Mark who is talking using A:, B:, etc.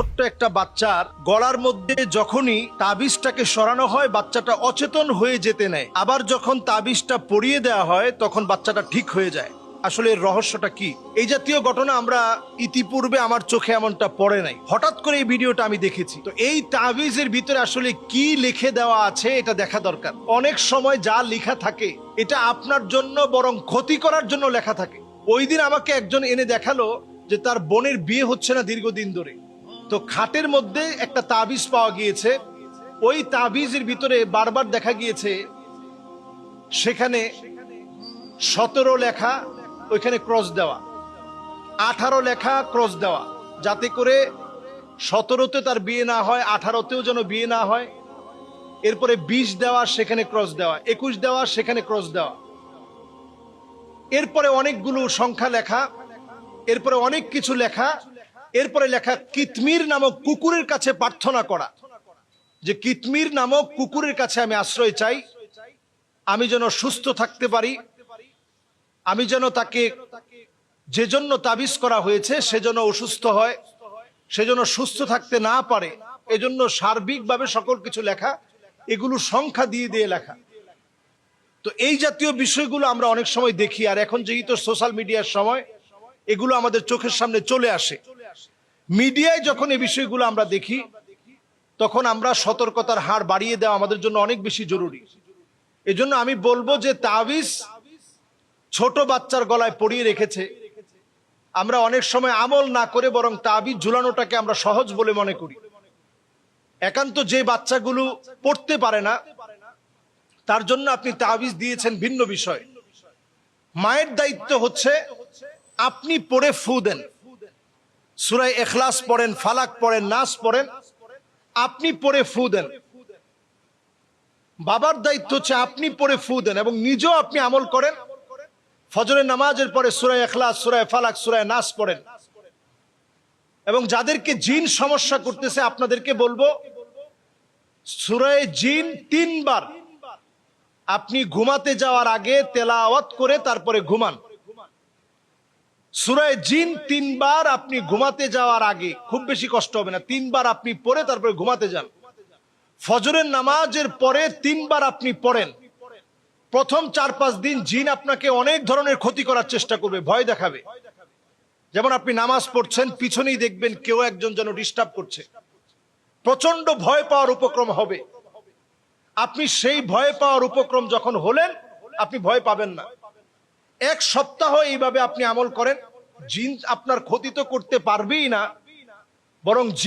A: ছোট্ট একটা বাচ্চার গলার মধ্যে যখনই তাবিজটাকে সরানো হয়, বাচ্চাটা অচেতন হয়ে যেতে নেয়। আবার যখন তাবিজটা পরিয়ে দেওয়া হয়, তখন বাচ্চাটা ঠিক হয়ে যায়। আসলে রহস্যটা কি? এই জাতীয় ঘটনা আমরা ইতিপূর্বে আমার চোখে এমনটা পড়ে নাই। হঠাৎ করে এই ভিডিওটা আমি দেখেছি। তো এই তাবিজের ভিতরে আসলে কি লিখে দেওয়া আছে, এটা দেখা দরকার। অনেক সময় যা লেখা থাকে, এটা আপনার জন্য বরং ক্ষতি করার জন্য লেখা থাকে। ওই দিন আমাকে একজন এনে দেখাল যে তার বোনের বিয়ে হচ্ছে না দীর্ঘদিন ধরে। তো খাটের মধ্যে একটা তাবিজ পাওয়া গিয়েছে। ওই তাবিজের ভিতরে বারবার দেখা গিয়েছে, সেখানে সতেরো লেখা, ওইখানে ক্রস দেওয়া। আঠারো লেখা ক্রস দেওয়া, যাতে করে সতেরোতে তার বিয়ে না হয়, আঠারোতেও যেন বিয়ে না হয়। এরপরে বিশ দেওয়া, সেখানে ক্রস দেওয়া, একুশ দেওয়া, সেখানে ক্রস দেওয়া। এরপরে অনেকগুলো সংখ্যা লেখা, এরপরে অনেক কিছু লেখা এরপরে লেখা, কিতমির নামক কুকুরের কাছে প্রার্থনা করা। যে কিতমির নামক কুকুরের কাছে আমি আশ্রয় চাই, আমি যেন সুস্থ থাকতে পারি, আমি যেন তাকে যে জন্য তাবিজ করা হয়েছে সেজন্য অসুস্থ হয় সেজন্য সুস্থ থাকতে না পারে, এজন্য সার্বিকভাবে সকল কিছু লেখা, এগুলো সংখ্যা দিয়ে দিয়ে লেখা। তো এই জাতীয় বিষয়গুলো আমরা অনেক সময় দেখি, আর এখন যেহেতু সোশ্যাল মিডিয়ার সময়, এগুলো আমাদের চোখের সামনে চলে আসে। মিডিয়ায় যখন এই বিষয়গুলো আমরা দেখি, তখন আমরা সতর্কতার হার বাড়িয়ে দেওয়া আমাদের জন্য অনেক বেশি জরুরি। এজন্য আমি বলব যে তাবিজ ছোট বাচ্চার গলায় পরিয়ে রেখেছে। আমরা অনেক সময় আমল না করে বরং তাবিজ ঝুলানোটাকে আমরা সহজ বলে মনে করি। একান্ত যে বাচ্চাগুলো পড়তে পারে না, তার জন্য আপনি তাবিজ দিয়েছেন ভিন্ন বিষয়। মায়ের দায়িত্ব হচ্ছে আপনি পড়ে ফু দেন। সুরাই এখলাস পড়েন, ফালাক পড়েন, নাস পড়েন, আপনি পড়ে ফু দেন। বাবার দায়িত্ব হচ্ছে আপনি পড়ে ফু দেন এবং নিজেও আপনি আমল করেন। ফজরের নামাজের পরে সুরায় এখলাস, সুরায় ফালাক, সুরায় নাস পড়েন। এবং যাদেরকে জিন সমস্যা করতেছে, আপনাদেরকে বলব, সুরায় জিন তিনবার, আপনি ঘুমাতে যাওয়ার আগে তেলাওয়াত করে তারপরে ঘুমান। সুরায় জিন তিনবার আপনি ঘুমাতে যাওয়ার আগে খুব বেশি কষ্ট হবে না, তিনবার আপনি পড়ে তারপরে ঘুমাতে যান। ফজরের নামাজের পরে তিনবার আপনি পড়েন। প্রথম চার পাঁচ দিন জিন আপনাকে অনেক ধরনের ক্ষতি করার চেষ্টা করবে, ভয় দেখাবে। যেমন আপনি নামাজ পড়ছেন, পিছনেই দেখবেন কেউ একজন যেন ডিস্টার্ব করছে। প্রচণ্ড ভয় পাওয়ার উপক্রম হবে। আপনি সেই ভয় পাওয়ার উপক্রম যখন হলেন, আপনি ভয় পাবেন না। এক সপ্তাহ এইভাবে আপনি আমল করেন জিন আপনার ক্ষতি তো করতে পারবেই না বরং